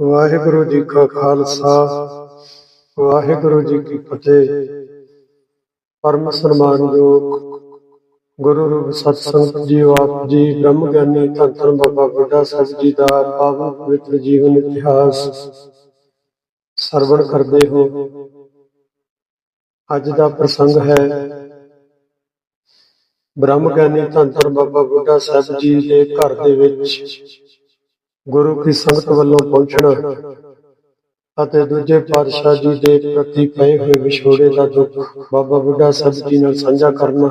ਵਾਹਿਗੁਰੂ ਜੀ ਕਾ ਖਾਲਸਾ, ਵਾਹਿਗੁਰੂ ਜੀ ਕੀ ਫਤਿਹ। ਪਰਮ ਸਨਮਾਨਯੋਗ ਗੁਰੂ ਰੂਪ ਸਤ ਜੀ, ਆਪ ਜੀ, ਬ੍ਰਹਮ ਗਿਆਨੀ ਧੰਨ ਧੰਨ ਬਾਬਾ ਬੁੱਢਾ ਸਾਹਿਬ ਜੀ ਦਾ ਪਾਵਨ ਪਵਿੱਤਰ ਜੀਵਨ ਇਤਿਹਾਸ ਸਰਵਣ ਕਰਦੇ ਹੋ। ਅੱਜ ਦਾ ਪ੍ਰਸੰਗ ਹੈ ਬ੍ਰਹਮ ਗਿਆਨੀ ਧੰਨ ਧੰਨ ਬਾਬਾ ਬੁੱਢਾ ਸਾਹਿਬ ਜੀ ਦੇ ਘਰ ਦੇ ਵਿੱਚ ਗੁਰੂ ਕੀ ਸੰਗਤ ਵੱਲੋਂ ਪਹੁੰਚਣਾ ਅਤੇ ਦੂਜੇ ਪਾਤਸ਼ਾਹ ਜੀ ਦੇ ਪ੍ਰਤੀ ਪਏ ਹੋਏ ਵਿਛੋੜੇ ਦਾ ਦੁੱਖ ਬਾਬਾ ਬੁੱਢਾ ਸਾਹਿਬ ਜੀ ਨਾਲ ਸਾਂਝਾ ਕਰਨਾ।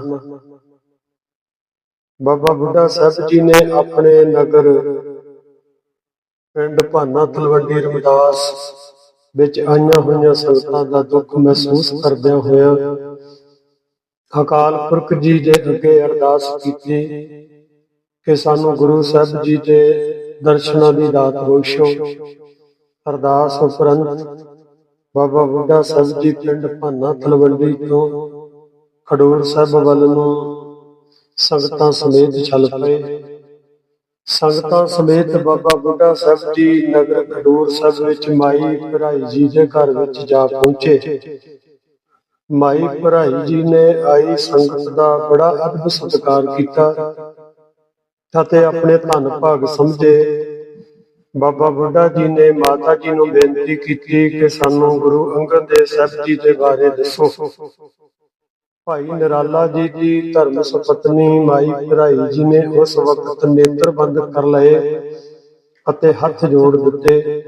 ਬਾਬਾ ਬੁੱਢਾ ਸਾਹਿਬ ਜੀ ਨੇ ਆਪਣੇ ਨਗਰ ਪਿੰਡ ਭਾਨਾ ਤਲਵੰਡੀ ਰਮਦਾਸ ਵਿੱਚ ਆਈਆਂ ਹੋਈਆਂ ਸੰਗਤਾਂ ਦਾ ਦੁੱਖ ਮਹਿਸੂਸ ਕਰਦਿਆਂ ਹੋਇਆਂ ਅਕਾਲ ਪੁਰਖ ਜੀ ਦੇ ਅੱਗੇ ਅਰਦਾਸ ਕੀਤੀ ਕਿ ਸਾਨੂੰ ਗੁਰੂ ਸਾਹਿਬ ਜੀ ਦੇ ਦਰਸ਼ਨਾਂ ਦੀ ਦਾਤ ਬਖਸ਼ੋ ਅਰਦਾਸ ਉਪਰੰਤ ਬਾਬਾ ਬੁੱਢਾ ਸਾਹਿਬ ਜੀ ਪਿੰਡ ਭਾਨਾ ਤਲਵੰਡੀ ਤੋਂ ਖਡੂਰ ਸਾਹਿਬ ਵੱਲ ਨੂੰ ਸੰਗਤਾਂ ਸਮੇਤ ਚੱਲ ਪਏ। ਸੰਗਤਾਂ ਸਮੇਤ ਬਾਬਾ ਬੁੱਢਾ ਸਾਹਿਬ ਜੀ ਨਗਰ ਖਡੂਰ ਸਾਹਿਬ ਵਿੱਚ ਮਾਈ ਭਰਾਈ ਜੀ ਦੇ ਘਰ ਵਿੱਚ ਜਾ ਪਹੁੰਚੇ। ਮਾਈ ਭਰਾਈ ਜੀ ਨੇ ਆਈ ਸੰਗਤ ਦਾ ਬੜਾ ਅਦਬ ਸਤਿਕਾਰ ਕੀਤਾ। ਅਤੇ ਆਪਣੇ ਧੰਨ ਭਾਗ ਸਮਝੇ। ਬਾਬਾ ਬੁੱਢਾ ਜੀ ਨੇ ਮਾਤਾ ਜੀ ਨੂੰ ਬੇਨਤੀ ਕੀਤੀ ਕਿ ਸਾਨੂੰ ਗੁਰੂ ਅੰਗਦ ਦੇਵ ਸਾਹਿਬ ਜੀ ਦੇ ਬਾਰੇ ਦੱਸੋ। ਭਾਈ ਨਿਰਾਲਾ ਜੀ ਦੀ ਧਰਮ ਸੁਪਤਨੀ ਮਾਈ ਭਰਾਈ ਜੀ ਨੇ ਉਸ ਵਕਤ ਨੇਤਰ ਬੰਦ ਕਰ ਲਏ ਅਤੇ ਹੱਥ ਜੋੜ ਦਿੱਤੇ।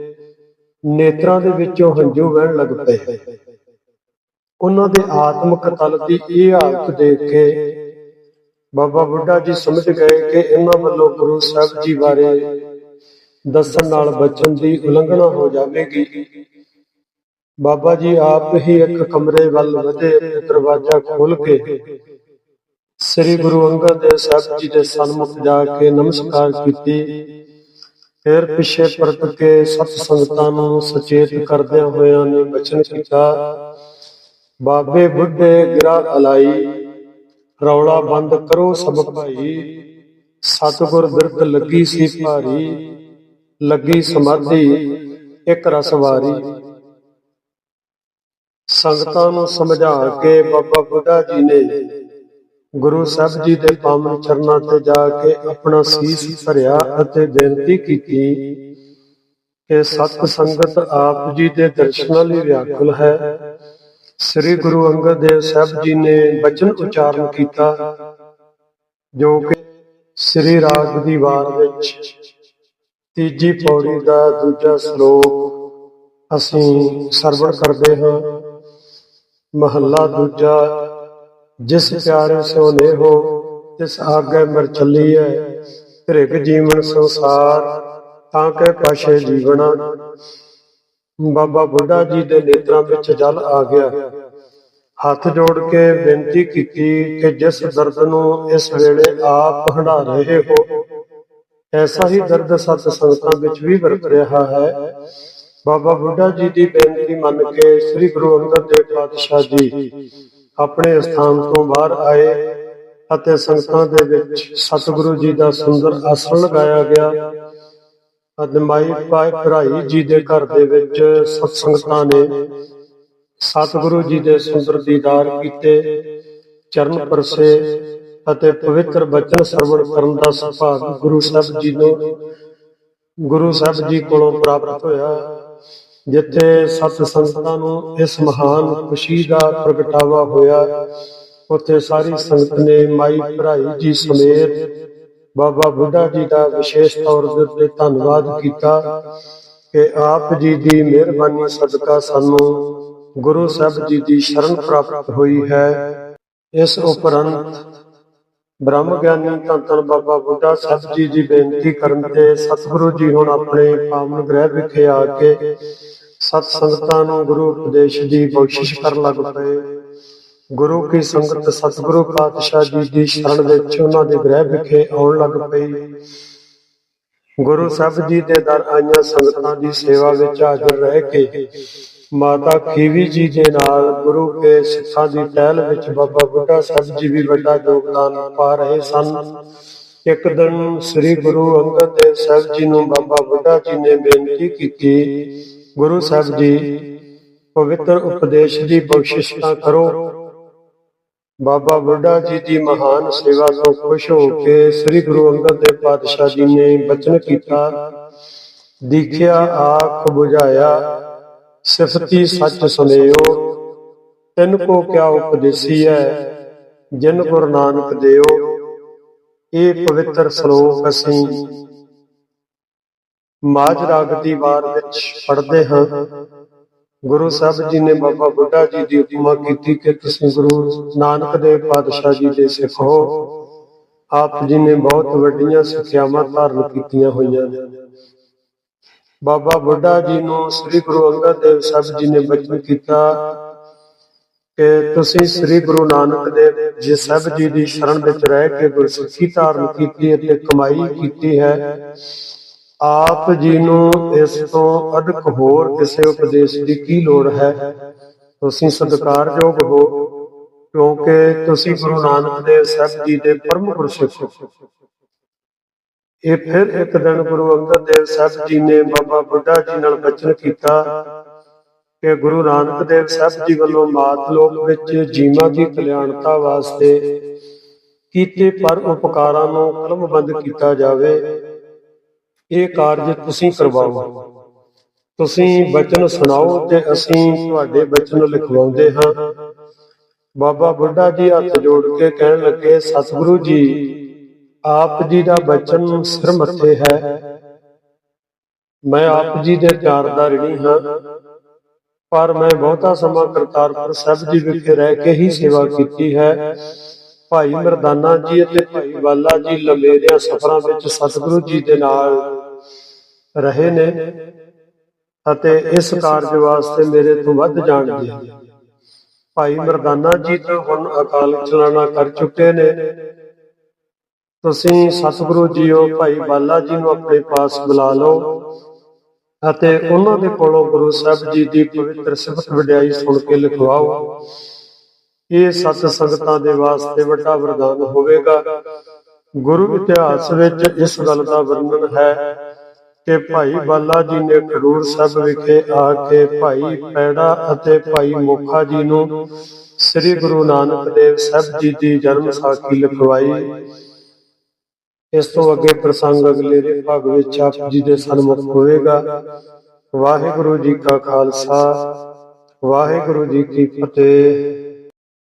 ਨੇਤਰਾਂ ਦੇ ਵਿੱਚੋਂ ਹੰਝੂ ਵਹਿਣ ਲੱਗ ਪਏ। ਉਹਨਾਂ ਦੇ ਆਤਮਿਕ ਤਲ ਦੀ ਇਹ ਹਾਲਤ ਦੇਖ ਕੇ ਬਾਬਾ ਬੁੱਢਾ ਜੀ ਸਮਝ ਗਏ ਕਿ ਇਹਨਾਂ ਵੱਲੋਂ ਗੁਰੂ ਸਾਹਿਬ ਜੀ ਬਾਰੇ ਦੱਸਣ ਨਾਲ ਬਚਨ ਦੀ ਉਲੰਘਣਾ ਹੋ ਜਾਵੇਗੀ। ਬਾਬਾ ਜੀ ਆਪ ਹੀ ਇੱਕ ਕਮਰੇ ਵੱਲ ਵਧੇ ਤੇ ਦਰਵਾਜ਼ਾ ਖੋਲ ਕੇ ਸ੍ਰੀ ਗੁਰੂ ਅੰਗਦ ਦੇਵ ਸਾਹਿਬ ਜੀ ਦੇ ਸਨਮੁਖ ਜਾ ਕੇ ਨਮਸਕਾਰ ਕੀਤੀ। ਫਿਰ ਪਿੱਛੇ ਪਰਤ ਕੇ ਸਤ ਸੰਗਤਾਂ ਨੂੰ ਸੁਚੇਤ ਕਰਦਿਆਂ ਹੋਇਆਂ ਨੇ ਬਚਨ ਕੀਤਾ। ਬਾਬੇ ਬੁੱਢੇ ਗਿਰਾ ਅਲਾਈ। ਰੌਲਾ ਬੰਦ ਕਰੋ ਸਭ ਭਾਈ। ਸਤਿਗੁਰ ਬਿਰਦ ਲੱਗੀ ਸੀ ਭਾਰੀ, ਲੱਗੀ ਸਮਾਧੀ, ਇੱਕ ਰਸਵਾਰੀ ਸੰਗਤਾਂ ਨੂੰ ਸਮਝਾ ਕੇ ਬਾਬਾ ਬੁੱਢਾ ਜੀ ਨੇ ਗੁਰੂ ਸਾਹਿਬ ਜੀ ਦੇ ਪਾਵਨ ਚਰਨਾਂ ਤੇ ਜਾ ਕੇ ਆਪਣਾ ਸੀਸ ਭਰਿਆ ਅਤੇ ਬੇਨਤੀ ਕੀਤੀ ਕਿ ਸਤ ਸੰਗਤ ਆਪ ਜੀ ਦੇ ਦਰਸ਼ਨਾਂ ਲਈ ਵਿਆਕੁਲ ਹੈ। ਸ੍ਰੀ ਗੁਰੂ ਅੰਗਦ ਦੇਵ ਸਾਹਿਬ ਜੀ ਨੇ ਬਚਨ ਉਚਾਰਨ ਕੀਤਾ, ਜੋ ਕਿ ਸ੍ਰੀ ਰਾਗ ਦੀ ਵਾਰ ਵਿੱਚ ਤੀਜੀ ਪੌੜੀ ਦਾ ਦੂਜਾ ਸ਼ਲੋਕ ਅਸੀਂ ਸਰਵਣ ਕਰਦੇ ਹਾਂ। ਮਹੱਲਾ ਦੂਜਾ, ਜਿਸ ਪਿਆਰੇ ਸੋ ਨੇਹੋ, ਤਿਸ ਆਗੇ ਮਰ ਚੱਲੀਐ ਧ੍ਰਿਗ ਜੀਵਨ ਸੰਸਾਰ, ਤਾਂ ਕਿ ਪਾਸ਼ੇ ਜੀਵਣਾ। ਬਾਬਾ ਬੁੱਢਾ ਜੀ ਦੇ ਨੇਤਰਾਂ ਵਿੱਚ ਜਲ ਆ ਗਿਆ। ਹੱਥ ਜੋੜ ਕੇ ਬੇਨਤੀ ਕੀਤੀ ਕਿ ਜਿਸ ਦਰਦ ਨੂੰ ਇਸ ਵੇਲੇ ਆਪ ਹੰਡਾ ਰਹੇ ਹੋ, ਐਸਾ ਹੀ ਦਰਦ ਸਤ ਸੰਗਤਾਂ ਵਿੱਚ ਵੀ ਵਰਤ ਰਿਹਾ ਹੈ। ਬਾਬਾ ਬੁੱਢਾ ਜੀ ਦੀ ਬੇਨਤੀ ਮੰਨ ਕੇ ਸ੍ਰੀ ਗੁਰੂ ਅੰਗਦ ਦੇਵ ਪਾਤਸ਼ਾਹ ਜੀ ਆਪਣੇ ਸਥਾਨ ਤੋਂ ਬਾਹਰ ਆਏ ਅਤੇ ਸੰਗਤਾਂ ਦੇ ਵਿੱਚ ਸਤਿਗੁਰੂ ਜੀ ਦਾ ਸੁੰਦਰ ਆਸਣ ਲਗਾਇਆ ਗਿਆ। ਅਦਮਾਈ ਪਾਏ ਭਰਾਈ ਜੀ ਦੇ ਘਰ ਦੇ ਵਿੱਚ ਸਤ ਸੰਗਤਾਂ ਨੇ ਸਤਿਗੁਰੂ ਜੀ ਦੇ ਸੁੰਦਰ ਦੀਦਾਰ ਕੀਤੇ, ਚਰਨ ਪਰਸੇ ਅਤੇ ਪਵਿੱਤਰ ਬਚਨ ਸਰਵਣ ਕਰਨ ਦਾ ਸੁਭਾਗ ਗੁਰੂ ਸਾਹਿਬ ਜੀ ਨੂੰ ਗੁਰੂ ਸਾਹਿਬ ਜੀ ਕੋਲੋਂ ਪ੍ਰਾਪਤ ਹੋਇਆ, ਜਿੱਥੇ ਸਤ ਸੰਗਤਾਂ ਨੂੰ ਇਸ ਮਹਾਨ ਖੁਸ਼ੀ ਦਾ ਪ੍ਰਗਟਾਵਾ ਹੋਇਆ। ਉੱਥੇ ਸਾਰੀ ਸੰਗਤ ਨੇ ਮਾਈ ਭਰਾਈ ਜੀ ਸਮੇਤ ਬਾਬਾ ਬੁੱਢਾ ਜੀ ਦਾ ਵਿਸ਼ੇਸ਼ ਤੌਰ ਦੇ ਉੱਤੇ ਧੰਨਵਾਦ ਕੀਤਾ ਕਿ ਆਪ ਜੀ ਦੀ ਮਿਹਰਬਾਨੀ ਸਦਕਾ ਸਾਨੂੰ ਗੁਰੂ ਸਾਹਿਬ ਜੀ ਦੀ ਸ਼ਰਨ ਪ੍ਰਾਪਤ ਹੋਈ ਹੈ। ਇਸ ਉਪਰੰਤ ਬ੍ਰਹਮ ਗਿਆਨੀ ਧੰਨ ਬਾਬਾ ਬੁੱਢਾ ਸਾਹਿਬ ਜੀ ਦੀ ਬੇਨਤੀ ਕਰਨ ਤੇ ਸਤਿਗੁਰੂ ਜੀ ਹੁਣ ਆਪਣੇ ਪਾਵਨ ਗ੍ਰਹਿ ਵਿਖੇ ਆ ਕੇ ਸਤ ਸੰਗਤਾਂ ਨੂੰ ਗੁਰੂ ਉਪਦੇਸ਼ ਦੀ ਬਖਸ਼ਿਸ਼ ਕਰਨ ਲੱਗ ਪਏ। ਗੁਰੂ ਕੀ ਸੰਗਤ ਸਤਿਗੁਰੂ ਪਾਤਸ਼ਾਹ ਜੀ ਦੀ ਸ਼ਰਨ ਵਿੱਚ ਉਹਨਾਂ ਦੇ ਗ੍ਰਹਿ ਵਿਖੇ ਆਉਣ ਲੱਗ ਪਈ। ਗੁਰੂ ਸਾਹਿਬ ਜੀ ਦੇ ਦਰ ਆਈਆਂ ਸੰਗਤਾਂ ਦੀ ਸੇਵਾ ਵਿੱਚ ਹਾਜ਼ਰ ਰਹਿ ਕੇ ਮਾਤਾ ਖੀਵੀ ਜੀ ਦੇ ਨਾਲ ਗੁਰੂ ਕੇ ਸਿੱਖਾਂ ਦੀ ਟਹਿਲ ਵਿੱਚ ਬਾਬਾ ਬੁੱਢਾ ਸਾਹਿਬ ਜੀ ਵੀ ਵੱਡਾ ਯੋਗਦਾਨ ਪਾ ਰਹੇ ਸਨ। ਇੱਕ ਦਿਨ ਸ੍ਰੀ ਗੁਰੂ ਅੰਗਦ ਦੇਵ ਸਾਹਿਬ ਜੀ ਨੂੰ ਬਾਬਾ ਬੁੱਢਾ ਜੀ ਨੇ ਬੇਨਤੀ ਕੀਤੀ, ਗੁਰੂ ਸਾਹਿਬ ਜੀ, ਪਵਿੱਤਰ ਉਪਦੇਸ਼ ਦੀ ਬਖਸ਼ਿਸ਼ ਕਰੋ। ਬਾਬਾ ਬੁੱਢਾ ਜੀ ਦੀ ਮਹਾਨ ਸੇਵਾ ਤੋਂ ਖੁਸ਼ ਹੋ ਕੇ ਸ੍ਰੀ ਗੁਰੂ ਅੰਗਦ ਦੇਵ ਪਾਤਸ਼ਾਹ ਜੀ ਨੇ ਬਚਨ ਕੀਤਾ। ਦੀਖਿਆ, ਆਖ 부ਝਾਇਆ ਸਿਫਤੀ ਸੱਚ ਸੁਨੇਓ ਤਿਨ ਕੋ ਕਿਆ ਉਪਦੇਸੀ ਹੈ, ਜਿਨ ਗੁਰੂ ਨਾਨਕ ਦੇਓ, ਇਹ ਪਵਿੱਤਰ ਸ਼ਲੋਕ ਅਸੀਂ ਮਾਝ ਰਾਗ ਦੀ ਵਾਰ ਵਿੱਚ ਪੜ੍ਹਦੇ ਹਾਂ। ਗੁਰੂ ਸਾਹਿਬ ਜੀ ਨੇ ਬਾਬਾ ਬੁੱਢਾ ਜੀ ਦੀ ਉਪਮਾ ਕੀਤੀ ਕਿ ਤੁਸੀਂ ਗੁਰੂ ਨਾਨਕ ਦੇਵ ਪਾਤਸ਼ਾਹ ਜੀ ਦੇ ਸਿੱਖ ਹੋ। ਆਪ ਜੀ ਨੇ ਬਹੁਤ ਵੱਡੀਆਂ ਸਿੱਖਿਆਵਾਂ ਧਾਰਨ ਕੀਤੀਆਂ ਹੋਈਆਂ। ਨੇ ਬਾਬਾ ਬੁੱਢਾ ਜੀ ਨੂੰ ਸ੍ਰੀ ਗੁਰੂ ਅੰਗਦ ਦੇਵ ਸਾਹਿਬ ਜੀ ਨੇ ਬਚਨ ਕੀਤਾ ਕਿ ਤੁਸੀਂ ਸ੍ਰੀ ਗੁਰੂ ਨਾਨਕ ਦੇਵ ਜੀ ਸਾਹਿਬ ਜੀ ਦੀ ਸ਼ਰਨ ਵਿੱਚ ਰਹਿ ਕੇ ਗੁਰਸਿੱਖੀ ਧਾਰਨ ਕੀਤੀ ਅਤੇ ਕਮਾਈ ਕੀਤੀ ਹੈ। ਆਪ ਜੀ ਨੂੰ ਇਸ ਤੋਂ ਅਧਿਕ ਹੋਰ ਕਿਸੇ ਉਪਦੇਸ਼ ਦੀ ਕੀ ਲੋੜ ਹੈ? ਤੁਸੀਂ ਸਤਿਕਾਰਯੋਗ ਹੋ, ਕਿਉਂਕਿ ਤੁਸੀਂ ਗੁਰੂ ਨਾਨਕ ਦੇਵ ਸਾਹਿਬ ਜੀ ਦੇ ਪਰਮ ਗੁਰਸਿੱਖ ਹੋ। ਇਹ ਫਿਰ ਇੱਕ ਦਿਨ ਗੁਰੂ ਅੰਗਦ ਦੇਵ ਸਾਹਿਬ ਜੀ ਨੇ ਬਾਬਾ ਬੁੱਢਾ ਜੀ ਨਾਲ ਬਚਨ ਕੀਤਾ ਕਿ ਗੁਰੂ ਨਾਨਕ ਦੇਵ ਸਾਹਿਬ ਜੀ ਵੱਲੋਂ ਮਾਤ ਲੋਕ ਵਿੱਚ ਜੀਵਾਂ ਦੀ ਕਲਿਆਣਤਾ ਵਾਸਤੇ ਕੀਤੇ ਪਰ ਉਪਕਾਰਾਂ ਨੂੰ ਕਲਮਬੰਦ ਕੀਤਾ ਜਾਵੇ। ਇਹ ਕਾਰਜ ਤੁਸੀਂ ਕਰਵਾਓ। ਤੁਸੀਂ ਬਚਨ ਸੁਣਾਓ ਤੇ ਅਸੀਂ ਤੁਹਾਡੇ ਬਚਨ ਲਿਖਵਾਉਂਦੇ ਹਾਂ। ਬਾਬਾ ਬੁੱਢਾ ਜੀ ਹੱਥ ਜੋੜ ਕੇ ਕਹਿਣ ਲੱਗੇ, ਸਤਿਗੁਰੂ ਜੀ, ਆਪ ਜੀ ਦਾ ਬਚਨ ਸਿਰ ਮੱਥੇ ਹੈ। ਮੈਂ ਆਪ ਜੀ ਦੇ ਪਿਆਰ ਦਾ ਰਿਣੀ ਹਾਂ। ਪਰ ਮੈਂ ਬਹੁਤਾ ਸਮਾਂ ਕਰਤਾਰਪੁਰ ਸਾਹਿਬ ਜੀ ਵਿਖੇ ਰਹਿ ਕੇ ਹੀ ਸੇਵਾ ਕੀਤੀ ਹੈ। ਭਾਈ ਮਰਦਾਨਾ ਜੀ ਅਤੇ ਭਾਈ ਵਾਲਾ ਜੀ ਲੰਮੇਰਿਆਂ ਸਫ਼ਰਾਂ ਵਿੱਚ ਸਤਿਗੁਰੂ ਜੀ ਦੇ ਨਾਲ ਰਹੇ ਨੇ ਅਤੇ ਇਸ ਕਾਰਜ ਵਾਸਤੇ ਮੇਰੇ ਤੋਂ ਵੱਧ ਜਾਣਦੇ ਹਨ ਭਾਈ ਮਰਦਾਨਾ ਜੀ ਤਾਂ ਹੁਣ ਅਕਾਲ ਚਲਾਣਾ ਕਰ ਚੁੱਕੇ ਨੇ। ਤੁਸੀਂ ਸਤਿਗੁਰੂ ਜੀਓ, ਭਾਈ ਬਾਲਾ ਜੀ ਨੂੰ ਆਪਣੇ ਪਾਸ ਬੁਲਾ ਲਓ ਅਤੇ ਉਹਨਾਂ ਦੇ ਕੋਲੋਂ ਗੁਰੂ ਸਾਹਿਬ ਜੀ ਦੀ ਪਵਿੱਤਰ ਸਿਫਤ ਵਡਿਆਈ ਸੁਣ ਕੇ ਲਿਖਵਾਓ ਇਹ ਸਤ ਸੰਗਤਾਂ ਦੇ ਵਾਸਤੇ ਵੱਡਾ ਵਰਦਾਨ ਹੋਵੇਗਾ। ਗੁਰੂ ਇਤਿਹਾਸ ਵਿੱਚ ਇਸ ਗੱਲ ਦਾ ਵਰਣਨ ਹੈ ਕਿ ਭਾਈ ਬਾਲਾ ਜੀ ਨੇ ਖਡੂਰ ਸਾਹਿਬ ਵਿਖੇ ਆ ਕੇ ਭਾਈ ਪੈੜਾ ਅਤੇ ਭਾਈ ਮੋਖਾ ਜੀ ਨੂੰ ਸ੍ਰੀ ਗੁਰੂ ਨਾਨਕ ਦੇਵ ਸਾਹਿਬ ਜੀ ਦੀ ਜਨਮ ਸਾਖੀ ਲਿਖਵਾਈ। ਇਸ ਤੋਂ ਅੱਗੇ ਪ੍ਰਸੰਗ ਅਗਲੇ ਦੇ ਭਾਗ ਵਿੱਚ ਆਪ ਜੀ ਦੇ ਸਨਮੁਖ ਹੋਵੇਗਾ। ਵਾਹਿਗੁਰੂ ਜੀ ਕਾ ਖਾਲਸਾ, ਵਾਹਿਗੁਰੂ ਜੀ ਕੀ ਫਤਿਹ।